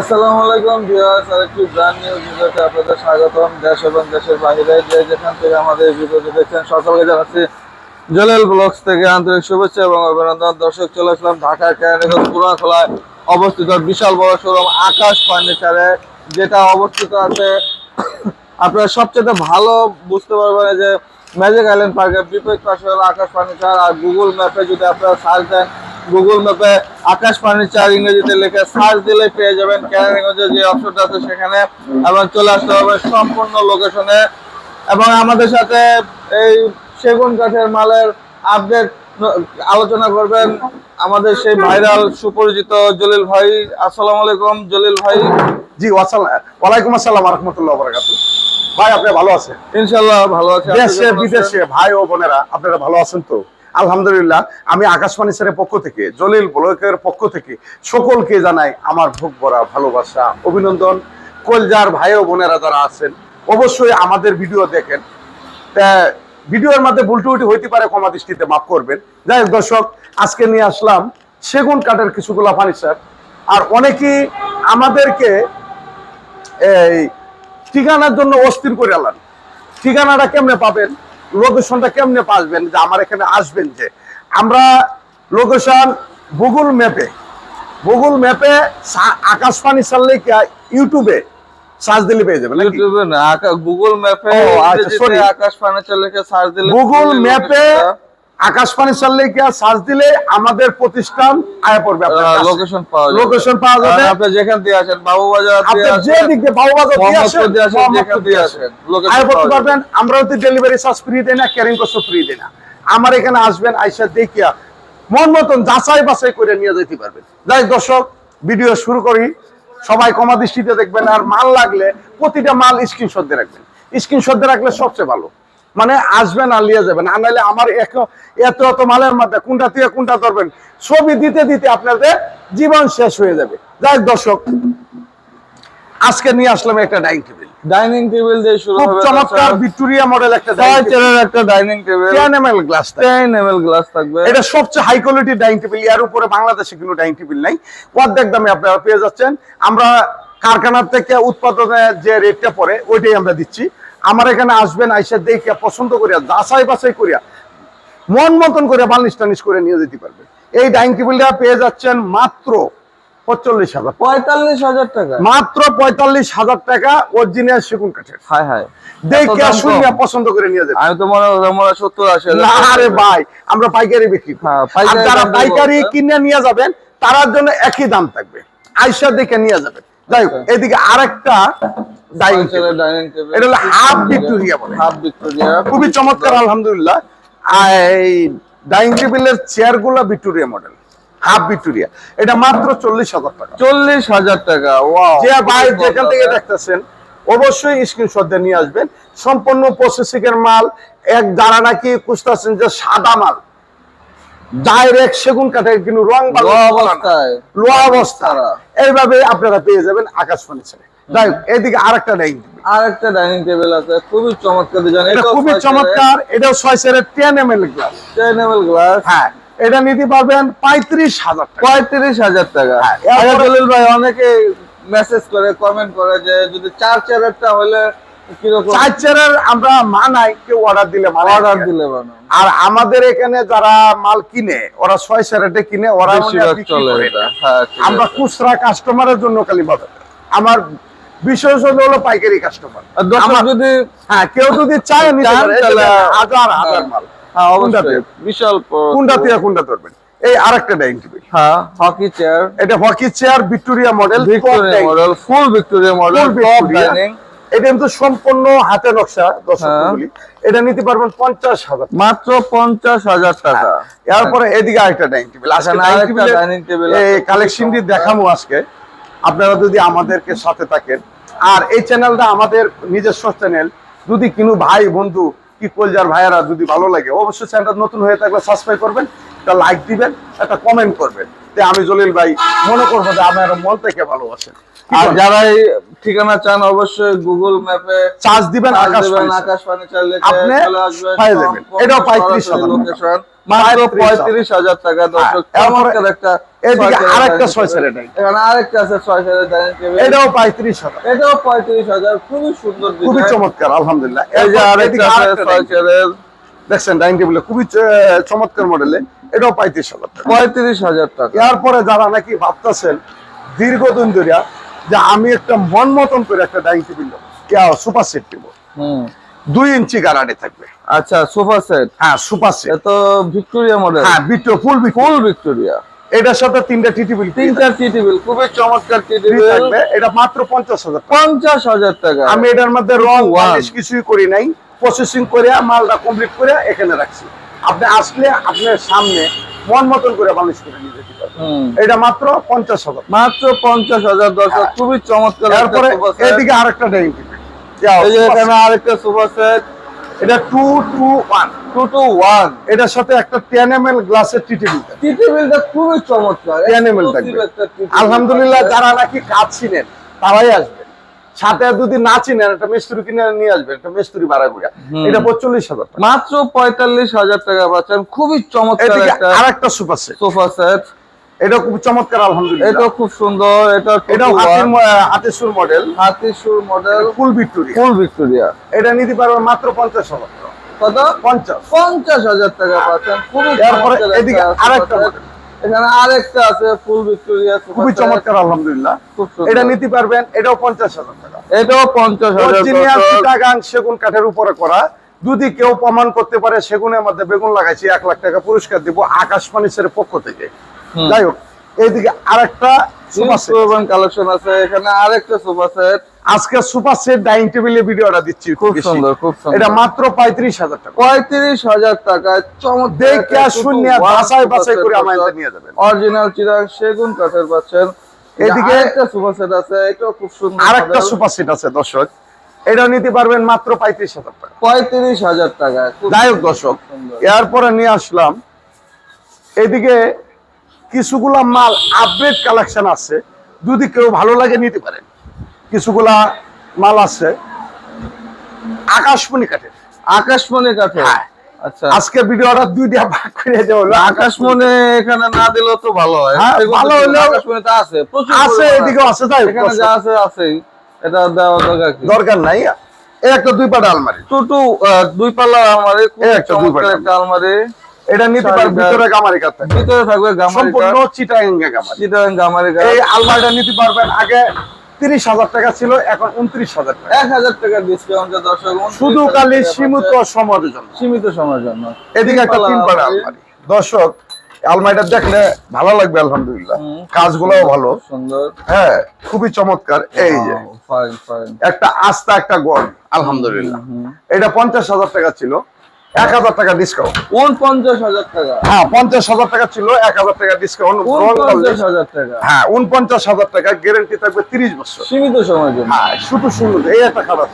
আসসালামু আলাইকুম ভিউয়ার্স, আরেকটি ব্র্যান্ড নিউ ভিডিওতে আপনাদের স্বাগতম। দেশ এবং দেশের বাইরে যে যেখান থেকে আমাদের ভিডিওটি দেখছেন, সকলকে জানাচ্ছি জলেল ব্লগস থেকে আন্তরিক শুভেচ্ছা এবং অভিনন্দন। দর্শক, চলে আসলাম ঢাকার কেরানীগঞ্জ পুরাখোলায় অবস্থিত বিশাল বড় শোরুম আকাশ ফার্নিচারে যেটা অবস্থিত আছে আপনারা সবচেয়ে ভালো বুঝতে পারবেন যে ম্যাজিক আইল্যান্ড পার্কের বিপরীত পাশে হলো আকাশ ফার্নিচার আর গুগল ম্যাপে যদি আপনারা সার্চ দেন গুগল ম্যাপে আকাশ ফার্নিচার ইংরেজিতে লিখে সার্চ দিলে পেয়ে যাবেন কেরানীগঞ্জের যে অপশনটা আছে সেখানে এবং চলে আসতে হবে সম্পূর্ণ লোকেশনে এবং আমাদের সাথে এই সেগুন কাঠের মালের আপডেট আলোচনা করবেন আমাদের সেই ভাইরাল সুপরিচিত জলিল ভাই। আসসালামু আলাইকুম জলিল ভাই। জি ওয়ালাইকুম আসসালাম রহমতুল্লাহ বরাকাতু ভাই আপনি ভালো আছেন? ইনশাল্লাহ ভালো আছি। আপনি দেশে আছেন? বিদেশে ভাই ও বোনেরা আপনারা ভালো আছেন তো? আলহামদুলিল্লাহ, আমি আকাশবাণী স্যারের পক্ষ থেকে, জলিল ব্লকের পক্ষ থেকে সকলকে জানাই আমার ভোগ ভরা ভালোবাসা, অভিনন্দন। কলজার ভাই ও বোনেরা যারা আছেন, অবশ্যই আমাদের ভিডিও দেখেন। ভিডিওর মধ্যে ভুল টুটি হইতে পারে, ক্ষমা দৃষ্টিতে মাফ করবেন। যাই হোক দর্শক, আজকে নিয়ে আসলাম সেগুন কাঠের কিছুগুলা ফার্নিচার আর অনেকেই আমাদেরকে এই ঠিকানার জন্য অস্থির করে আলান ঠিকানাটা কেমনে পাবেন? লোকেশনটা কেমনে পাসবেন যে আমার এখানে আসবেন যে। আমরা লোকেশন গুগল ম্যাপে গুগল ম্যাপে আকাশবাণী পানি চাললে কি ইউটিউবে সার্চ দিলে পেয়ে যাবেন ইউটিউবে না গুগল ম্যাপে আকাশবাণী আচ্ছা, ইংরেজিতে sorry. আকাশ ফার্নিচার লিখে সার্চ দিলে গুগল ম্যাপে লোকেশনটা, আকাশ পানি চাললে কি সার্চ দিলে আমাদের প্রতিষ্ঠান আয় পড়বে। লোকেশন পাওয়া যাবে। লোকেশন পাওয়া যাবে। আপনি যেখান দিয়ে আসেন বাবু বাজার আপনি যে দিক দিয়ে আসেন মোহাম্মদপুর দিয়ে আসেন যেখান দিয়ে লোকেশন যাবে। পারবেন আমরা ডেলিভারি চার্জ ফ্রি দেই না ক্যারিং কস্ট ফ্রি দেই না। আমার এখানে আসবেন আইসা দেখিয়া মন মতন যাচাই বাছাই করে নিয়ে যেতে পারবেন। যাই দর্শক ভিডিও শুরু করি। সবাই কমা দৃষ্টিতে দেখবেন আর মাল লাগলে প্রতিটা মাল স্ক্রিনশট দিয়ে রাখবেন। স্ক্রিনশট দিয়ে রাখলে সবচেয়ে ভালো। মানে আসবেন আর নিয়ে যাবেন আর নাহলে আমার এক- এত এত মালের মধ্যে কোনটা থেকে কোনটা ধরবেন ছবি দিতে দিতে আপনাদের জীবন শেষ হয়ে যাবে। যাই দর্শক আজকে নিয়ে আসলাম একটা ডাইনিং টেবিল ডাইনিং টেবিল দিয়ে শুরু হবে চমৎকার ভিক্টোরিয়া মডেল একটা ছয় চেয়ারের একটা dining table ten M L glass ten M L glass থাকবে। এটা সবচেয়ে হাই কোয়ালিটি ডাইনিং টেবিলের উপরে বাংলাদেশে কোনো ডাইনিং টেবিল নাই। অর্ধেক দামে আপনারা পেয়ে যাচ্ছেন। আমরা কারখানা থেকে উৎপাদনের যে রেটটা পড়ে ওইটাই আমরা দিচ্ছি। আমার এখানে আসবেন আইসা দেখে পছন্দ করিয়া যাচাই বাছাই করিয়া মন মতন করে বার্নিশ টার্নিশ করে নিয়ে যেতে পারবেন এই ডাইনিং টেবিলটা পেয়ে যাচ্ছেন মাত্র পঁয়তাল্লিশ হাজার পঁয়তাল্লিশ হাজার টাকা? মাত্র পঁয়তাল্লিশ হাজার টাকা অরিজিনাল সেগুন কাঠের। হাই হাই দেখে দাম পছন্দ করে নিয়ে যাবেন আমি তো মনে মনে সত্তর আশি হাজার না টাকা। রে টাকা। ভাই আমরা পাইকারি বিক্রি হ্যাঁ, আর পাইকারি যারা পাইকারি কিনে নিয়ে যাবেন তার জন্য একই দাম থাকবে। আইসা দেখে নিয়ে যাবেন। যাই হোক আচ্ছা। এদিকে আরেকটা ডাইনিং ডাইনিং টেবিল এটা হলো হাফ ভিক্টোরিয়া বলে। হাফ ভিক্টোরিয়া খুবই চমৎকার আলহামদুলিল্লাহ। এই ডাইনিং টেবিলের ভিক্টোরিয়া মডেল হাফ ভিক্টোরিয়া এটা মাত্র চল্লিশ হাজার টাকা। চল্লিশ হাজার টাকা যে ভাই যেখান থেকে দেখতেছেন অবশ্যই স্ক্রিনশট দিয়ে নিয়ে আসবেন। সম্পূর্ণ প্রসেসিং এর মাল এক যারা নাকি খুঁজতেছেন যে সাদা মাল। ডাইরেক্ট সেগুন কাঠের কিন্তু রং লো অবস্থা। এইভাবে আপনারা পেয়ে যাবেন আকাশ ফার্নিচারে যাই হোক, এদিকে আরেকটা ডাইনিং ডাইনিং টেবিল আছে খুবই চমৎকার ডিজাইন এটা খুবই চমৎকার এটাও ছয় সেরের ten M L glass ten M L glass হ্যাঁ এটা নিতে পারবেন পঁয়ত্রিশ হাজার পঁয়ত্রিশ হাজার টাকা। হ্যাঁ, আচ্ছা, ভাই অনেকে মেসেজ করে কমেন্ট করে যে যদি চার চেয়ারেরটা হলে চার চেয়ারের আমরা মানাই কেউ অর্ডার দিলে অর্ডার দিলে আর আমাদের এখানে যারা মাল কিনে ওরা ছয় সেরেটে কিনে ওরা। হ্যাঁ আমরা খুচরা কাস্টমারের জন্য খালি ভাবে আমার বিশেষ হলো পাইকারি কাস্টমার যদি হ্যাঁ কেউ যদি চায় হাজার হাজার হ্যাঁ। মাল। হ্যাঁ অবশ্যই। বিশাল কোনটা থেকে কোনটা ধরবেন। এই আরেকটা ডাইনিং টেবিল হ্যাঁ হকি চেয়ার এটা hockey chair Victoria model Victoria model full Victoria model top dining এটা কিন্তু সম্পূর্ণ হাতে নকশা দর্শক হ্যাঁ। এটা নিতে পারবেন পঞ্চাশ হাজার মাত্র পঞ্চাশ হাজার টাকা। এরপরে এদিকে আরেকটা ডাইনিং টেবিল এখানে ডাইনিং টেবিল। কালেকশনটি দেখাবো আজকে। আপনারা যদি আমাদেরকে সাথে থাকেন। আর এই চ্যানেলটা আমাদের নিজস্ব চ্যানেল। যদি কিনু ভাই, বন্ধু, কি কলজার ভাইয়ারা যদি ভালো লাগে, অবশ্যই চ্যানেলটা নতুন হয়ে থাকলে সাবস্ক্রাইব করবেন। একটা লাইক দিবেন একটা কমেন্ট করবেন। আমি জলিল ভাই মনে করব যে আমার মন থেকে ভালোবাসেন। আর যারা এই ঠিকানা চান অবশ্যই গুগল ম্যাপে চার্জ দিবেন আকাশ। আকাশ ফার্নিচার লিখে আপনি পেয়ে যাবেন। এটাও 35 হাজার টাকা। লোকেশন মাত্র 35 পঁয়ত্রিশ হাজার টাকা দর্শক। হ্যাঁ, চমৎকার একটা এদিকে আরেকটা এখানে আরেকটা আছে ডাইনিং টেবিল এটাও পঁয়ত্রিশ হাজার। এটাও পঁয়ত্রিশ হাজার। খুবই সুন্দর খুবই চমৎকার আলহামদুলিল্লাহ। এই যে আরেকটা আছে। দেখছেন ডাইনিং টেবিল খুবই চমৎকার মডেলে এটাও পঁয়ত্রিশ হাজার টাকা। পঁয়ত্রিশ হাজার টাকা। এরপরে যারা নাকি ভাবতেছেন দীর্ঘদিন ধরে যে আমি একটা মন মতন করে একটা ডাইনিং টেবিল নেব সুপার সেট নেব। দুই ইঞ্চি গারাডে থাকবে। আচ্ছা সোফা সেট? হ্যাঁ সুপার সেট। এত ভিক্টোরিয়া মডেল হ্যাঁ বিটো ফুল ফুল ভিক্টোরিয়া। এটার সাথে তিনটা টি টেবিল তিনটা টি টেবিল খুবই চমৎকার টি টেবিল থাকবে এটা মাত্র পঞ্চাশ হাজার পঞ্চাশ হাজার টাকা। আমি এটার মধ্যে রং. বালিশ কিছুই করি নাই। প্রসেসিং করে মালটা কমপ্লিট করে এখানে রাখছি। আপনি আসলে আপনার সামনে মন মতন করে বালিশ করে নিয়ে যেতে পারবেন। এটা মাত্র পঞ্চাশ হাজার। মাত্র পঞ্চাশ হাজার দর্শক খুবই চমৎকার তারপরে এদিকে আরেকটা ডাইনিং টেবিল আরেকটা সেট এটা two two one two two one এটার সাথে একটা টেন এম এল গ্লাসের টি টেবিল টি টেবিলটা খুবই চমৎকার। থাকবে। আলহামদুলিল্লাহ যারা নাকি কাজ ছিলেন তারাই আসবেন সাথে যদি না চিনেন একটা মিস্ত্রি কিনে নিয়ে আসবেন একটা মিস্ত্রি ভাড়া করে এটা পঁয়তাল্লিশ হাজার মাত্র পঁয়তাল্লিশ হাজার টাকা পাচ্ছেন। খুবই চমৎকার একটা সুপার সেট সোফা সেট এটা খুব চমৎকার আলহামদুলিল্লাহ। এটা খুব সুন্দর। এটা এটাও হাতের ম- model হাতিসুর model full Victoria. Full Victoria. এটা নিতে পারবেন মাত্র পঞ্চাশ হাজার কত? পঞ্চাশ। পঞ্চাশ হাজার টাকা পাচ্ছেন। খুবই এদিকে আরেকটা। এখানে আরেকটা আছে ফুল ভিক্টোরিয়া খুবই চমৎকার আলহামদুলিল্লাহ। এটা নিতে পারবেন এটাও পঞ্চাশ হাজার টাকা। এটাও পঞ্চাশ হাজার অরিজিনাল দর্শক। চিটাগাং সেগুন কাঠের উপরে করা। যদি কেউ প্রমাণ করতে পারে সেগুনের মধ্যে বেগুন লাগাইছি এক লাখ টাকা পুরস্কার দিব আকাশ ফার্নিচারের পক্ষ থেকে। যাই হোক এইদিকে আরেকটা সুপার সেট। কালেকশন আছে এখানে আরেকটা সোফা সেট। আজকে সুপার সেট ডাইনিং টেবিলে ভিডিওটা দিচ্ছি খুব সুন্দর খুব সুন্দর। এটা মাত্র পঁয়ত্রিশ হাজার টাকা। পঁয়ত্রিশ হাজার টাকায় চমৎকার দেখে শূন্য বাছাই বাছাই করে আমাদের নিয়ে যাবেন। অরিজিনাল চিরাং সেগুন কাঠের পাচ্ছেন। এদিকে একটা সোফা সেট আছে এটাও খুব সুন্দর আরেকটা সুপার সেট আছে দর্শক। এটাও নিতে পারবেন মাত্র পঁয়ত্রিশ হাজার টাকা। পঁয়ত্রিশ হাজার টাকায় খুব যাই দর্শক। এরপরে নিয়ে আসলাম। এদিকে কিছুগুলা মাল আপডেট কালেকশন আছে। যদি কেউ ভালো লাগে নিতে পারেন। কিছুগুলা মাল আছে। আকাশমণি কাঠের। আকাশমণি কাঠে। আচ্ছা। আজকে ভিডিওটা দুইটা ভাগ করে দেওয়া হলো। আকাশমণি এখানে না দিলেও তো ভালো হয়। ভালো কাঠের হলেও- আছে। প্রচুর আছে পরিমাণে। আছে তাই এখানে যা আছে আছেই। এটা দেওয়া দরকার দরকার নাই। এই একটা দুই পাটা আলমারি। টুটু দুই পাল্লা আলমারি একটা দুই চমৎকার একটা আলমারি। এটা নিতে সাইডটা- ভিতরে গামারি ভিতরে থাকবে গামারি সম্পূর্ণ চিটাঙ্গা গামারি। চিটাং গামারি এই আলমারিটা নিতে পারবেন আগে তিরিশ হাজার টাকা ছিল এখন উনত্রিশ হাজার টাকা। এক হাজার টাকা ডিসকাউন্টে দর্শক শুধু টাকা সীমিত সময়ের জন্য। সীমিত সময়ের জন্য। এদিকে একটা তিন পাড়া আলমারি। দর্শক আলমারিটা দেখলে ভালো লাগবে আলহামদুলিল্লাহ। হুম, কাজগুলোও ভালো। সুন্দর। হ্যাঁ খুবই চমৎকার। এই যে একটা আস্তা একটা গড় আলহামদুলিল্লাহ। এটা পঞ্চাশ হাজার টাকা ছিল। এক হাজার টাকা ডিসকাউন্ট উনপঞ্চাশ হাজার টাকা। হ্যাঁ পঞ্চাশ হাজার টাকা ছিল এক হাজার টাকা ডিসকাউন্ট উনপঞ্চাশ হাজার টাকা। হ্যাঁ উনপঞ্চাশ হাজার টাকা গ্যারেন্টি থাকবে তিরিশ বছর। সীমিত সময়ের জন্য। হ্যাঁ শুধু সুন্দর এই একটা খারাপ।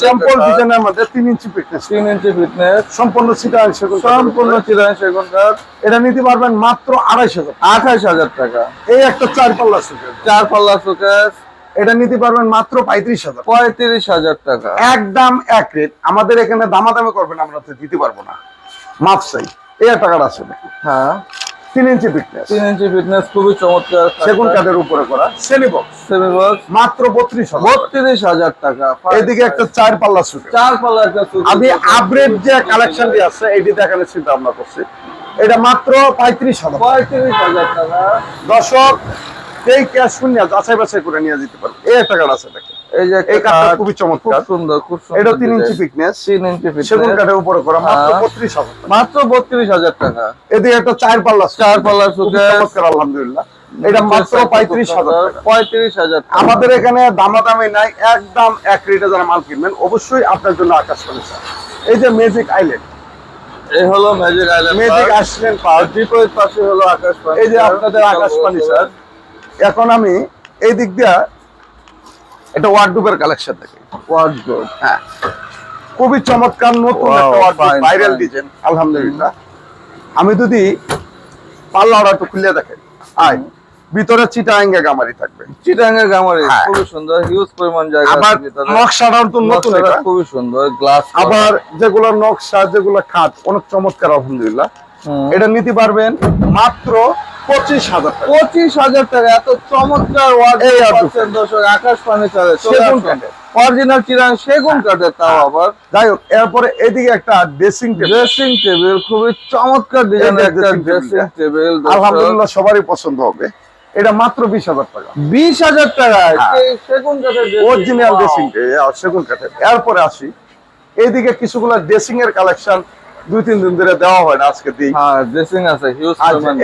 স্যাম্পল ডিজাইনের মধ্যে তিন ইঞ্চি ফিটনেস তিন ইঞ্চি ফিটনেস সম্পূর্ণ সিটা সেগুন সম্পূর্ণ চিরাং সেগুন এটা নিতে পারবেন মাত্র আড়াইশ হাজার আঠাশ হাজার টাকা। এই একটা চার পাল্লা চার পাল্লা এটা নিতে পারবেন মাত্র পঁয়ত্রিশ হাজার। পঁয়ত্রিশ হাজার টাকা। একদম এক রেট আমাদের এখানে দামাদামি করবেন আমরা তো দিতে পারব না। মাপ চাই। এই টাকাটা আছে হ্যাঁ। তিন ইঞ্চি ফিটনেস তিন ইঞ্চি ফিটনেস খুবই চমৎকার। সেগুন কাঠের উপরে করা। সেলিবক্স সেমি বক্স মাত্র বত্রিশ বত্রিশ হাজার টাকা। এদিকে একটা চার পাল্লা চার পাল্লা একটা আমি আপগ্রেড যে কালেকশন দিয়ে আছে এটি দেখানোর চিন্তা ভাবনা করছি। এটা মাত্র পঁয়ত্রিশ হাজার পঁয়ত্রিশ হাজার টাকা। দর্শক ক্যাশ শূন্য যাচাই বাছাই করে নিয়ে যেতে পারবে। এই একটা কাঠ আছে দেখেন। এই যে এই কাঠটা খুবই খুব চমৎকার। সুন্দর খুব সুন্দর এটা ইঞ্চি ফিটনেস ইঞ্চি সেগুন কাঠের উপরে করা মাত্র হ্যাঁ। হাজার টাকা। মাত্র বত্রিশ হাজার টাকা। এদিকে একটা চার পাল্লা চার খুবই চমৎকার আলহামদুলিল্লাহ। এটা মাত্র পঁয়ত্রিশ হাজার পঁয়ত্রিশ হাজার আমাদের এখানে দামাদামি নাই একদম এক রেটে যারা মাল কিনবেন অবশ্যই আপনার জন্য আকাশ করেছে এই যে ম্যাজিক আইল্যান্ড এই হলো ম্যাজিক আইল্যান্ড ম্যাজিক আসলেন পার্ক বিপরীত পাশে হলো আকাশ এই যে আপনাদের আকাশ পানি স্যার এখন আমি এই দিক দিয়া একটা ওয়ার্ডরোবের কালেকশন ওয়ার্ডরোব হ্যাঁ। খুবই চমৎকার নতুন একটা ওয়ার্ডরোব ভাইরাল ডিজাইন আলহামদুলিল্লাহ। আমি যদি খুলে দেখেন আয় ভিতরে চিটাঙ্গে গামারি থাকবে। গামারি হ্যাঁ। খুবই সুন্দর হিউজ পরিমাণ জায়গা আবার আছে ভিতরে। নকশাটা তো নতুন এটা। খুবই সুন্দর গ্লাস আবার যেগুলো নকশা যেগুলো খাট অনেক চমৎকার আলহামদুলিল্লাহ। এটা নিতে পারবেন মাত্র পঁচিশ হাজার টাকা। পঁচিশ হাজার টাকা এত চমৎকার দর্শক আকাশ ফার্নিচারে অরিজিনাল চিরাং সেগুন কাঠের তাও আবার। যাই হোক এরপরে এদিকে একটা ড্রেসিং টেবিল ড্রেসিং টেবিল খুবই চমৎকার ডিজাইনের একটা ড্রেসিং টেবিল আলহামদুলিল্লাহ সবারই পছন্দ হবে। এটা মাত্র বিশ হাজার টাকা। বিশ হাজার টাকা হ্যাঁ। সেগুন কাঠের অরিজিনাল ড্রেসিং সেগুন কাঠের। এরপরে আসি। এইদিকে কিছুগুলা ড্রেসিং এর কালেকশন দুই তিন দিন ধরে দেওয়া হয় না আজকে দিই। হ্যাঁ ড্রেসিং আছে হিউজ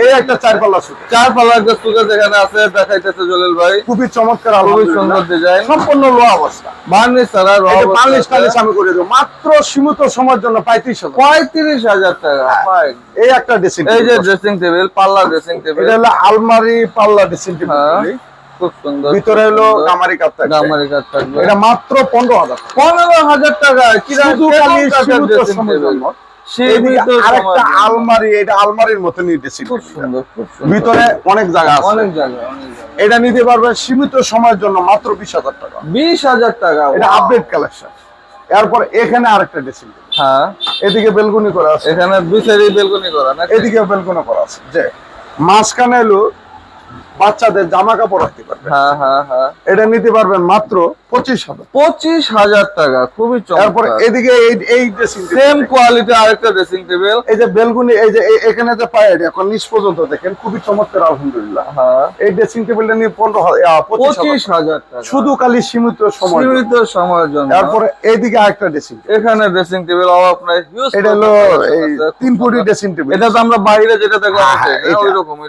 এই একটা চার পাল্লা সুট চার পাল্লা একটা এখানে আছে দেখাইতেছে জলিল ভাই। খুবই চমৎকার খুবই সুন্দর ডিজাইন সম্পূর্ণ লো অবস্থা। বার্নিশ ছাড়া অবস্থা টালিশ আমি করে দেবো। মাত্র সীমিত সময়ের জন্য পঁয়ত্রিশ হাজার। পঁয়ত্রিশ হাজার টাকা এই একটা ড্রেসিং এই যে ড্রেসিং টেবিল পাল্লা ড্রেসিং টেবিল এটা হলো আলমারি পাল্লা ড্রেসিং হ্যাঁ টেবিল খুব সুন্দর ভিতরে হলো। গামারি কাপ থাকবে। গামারি কাঠ থাকবে। এটা মাত্র পনেরো হাজার পনেরো হাজার টাকা কিরাম শুধু খালি সীমিত সময়ের জন্য। এদিকে সীমিত আরেকটা আলমারি এটা আলমারির মতনই ড্রেসিং খুব সুন্দর ভিতরে অনেক জায়গা আছে। অনেক জায়গা এটা নিতে পারবেন সীমিত সময়ের জন্য মাত্র বিশ হাজার টাকা। বিশ হাজার টাকা এটা আপডেট কালেকশন এরপর এখানে আরেকটা ড্রেসিং হ্যাঁ। এদিকে বেলকুনি করা আছে। এখানে দুই সাইডে বেলকনি করা না এদিকে বেলকুনি করা আছে। যে মাঝখানে এলো বাচ্চাদের জামা কাপড় রাখতে পারবে। হ্যাঁ হ্যাঁ হ্যাঁ। এটা নিতে পারবেন মাত্র পঁচিশ হাজার। পঁচিশ হাজার টাকা খুবই তারপরে এদিকে এই এই ড্রেসিং সেম কোয়ালিটি আরেকটা ড্রেসিং টেবিল এই যে বেলকুনি এই যে এখানে যে পায়ে এখন নিচ পর্যন্ত দেখেন খুবই চমৎকার আলহামদুলিল্লাহ। হ্যাঁ। এই ড্রেসিং টেবিলটা নিয়ে পনেরো পঁচিশ পঁচিশ হাজার টাকা। শুধু খালি সীমিত সময় সীমিত সময়ের জন্য। তারপরে এইদিকে আরেকটা ড্রেসিং এখানে ড্রেসিং টেবিল নাই এটা হলো তিন ফুটি ড্রেসিং টেবিল এটা তো আমরা বাইরে যেটা দেখলাম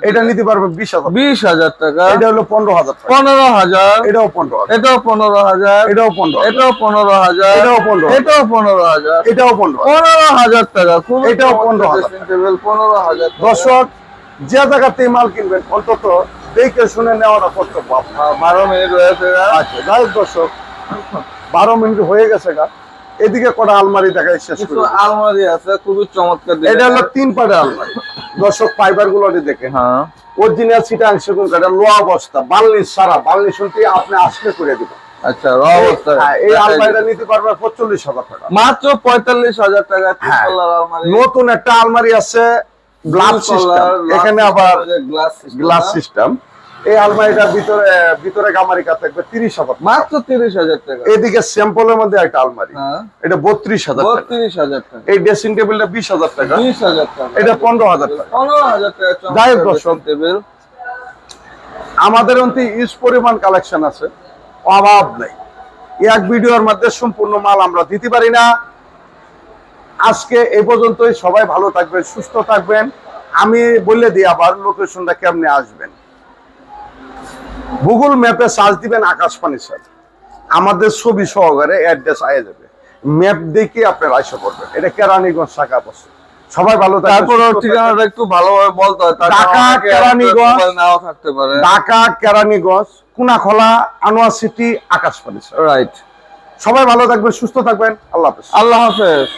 এটা নিতে পারবে বিশ হাজার বিশ হাজার টাকা। এটা হলো পনেরো হাজার পনেরো হাজার। এটাও পনেরো এটাও পনেরো হাজার এটাও পনেরো। এটাও পনেরো হাজার এটাও পনেরো। এটাও পনেরো হাজার। এটাও পনেরো। পনেরো হাজার টাকা খুব এটাও 15,000 ড্রেসিং টেবিল পনেরো হাজার দর্শক যে জায়গাতে মাল কিনবেন অন্তত দেখে শুনে নেওয়াটা কর্তব্য বারো মিনিট হয়েছে আচ্ছা যাই দর্শক বারো মিনিট হয়ে গেছে গা। এদিকে কটা আলমারি দেখাই শেষ করে। আলমারি আছে খুবই চমৎকার এটা হলো তিন পাড়ে আলমারি। দর্শক ফাইবারগুলো দেখে হ্যাঁ। অরিজিনাল সিটাং কাঠা লোয়া অবস্থা বালনি সারা। বালনি শুনতে আপনি আসলে করে দিব আচ্ছা র অবস্থা হ্যাঁ, এই আলমারিটা নিতে পারবে পঁচল্লিশ হাজার টাকা। মাত্র পঁয়তাল্লিশ হাজার টাকা তিন হ্যাঁ। আলমারি। নতুন একটা আলমারি আছে গ্লাস সিস্টেম এখানে আবার গ্লাস গ্লাস সিস্টেম এই আলমারিটার ভিতরে ভিতরে গামারি কাঠ থাকবে তিরিশ হাজার মাত্র তিরিশ হাজার টাকা। এদিকে স্যাম্পলের মধ্যে একটা আলমারি। হ্যাঁ। এটা বত্রিশ হাজার বত্রিশ হাজার টাকা। এই ড্রেসিং টেবিলটা বিশ হাজার টাকা। বিশ হাজার টাকা। এটা পনেরো হাজার টাকা। পনেরো হাজার টাকা যাই দর্শক। টেবিল আমাদের অন্তে ইউজ পরিমাণ কালেকশন আছে। অভাব নেই। এক ভিডিওর মধ্যে সম্পূর্ণ মাল আমরা দিতে পারি না। আজকে এই পর্যন্তই। সবাই ভালো থাকবেন, সুস্থ থাকবেন। আমি বলে দিই আবার লোকেশনটা কেমনে আসবেন? গুগল ম্যাপে সার্চ দিবেন আকাশপানি স্যার আমাদের ছবি সহকারে অ্যাড্রেস আয়ে যাবে। ম্যাপ দেখে আপনার আইসা করবেন এটা কেরানীগঞ্জ শাখা বসে সবাই ভালো থাকে তারপর। ঠিকানাটা একটু ভালোভাবে বলতে হয় ঢাকা, কেরানীগঞ্জ। নাও থাকতে পারে। ঢাকা কেরানীগঞ্জ কুনাখলা আনোয়ার সিটি আকাশপানি রাইট সবাই ভালো থাকবেন সুস্থ থাকবেন আল্লাহ হাফেজ। আল্লাহ হাফেজ।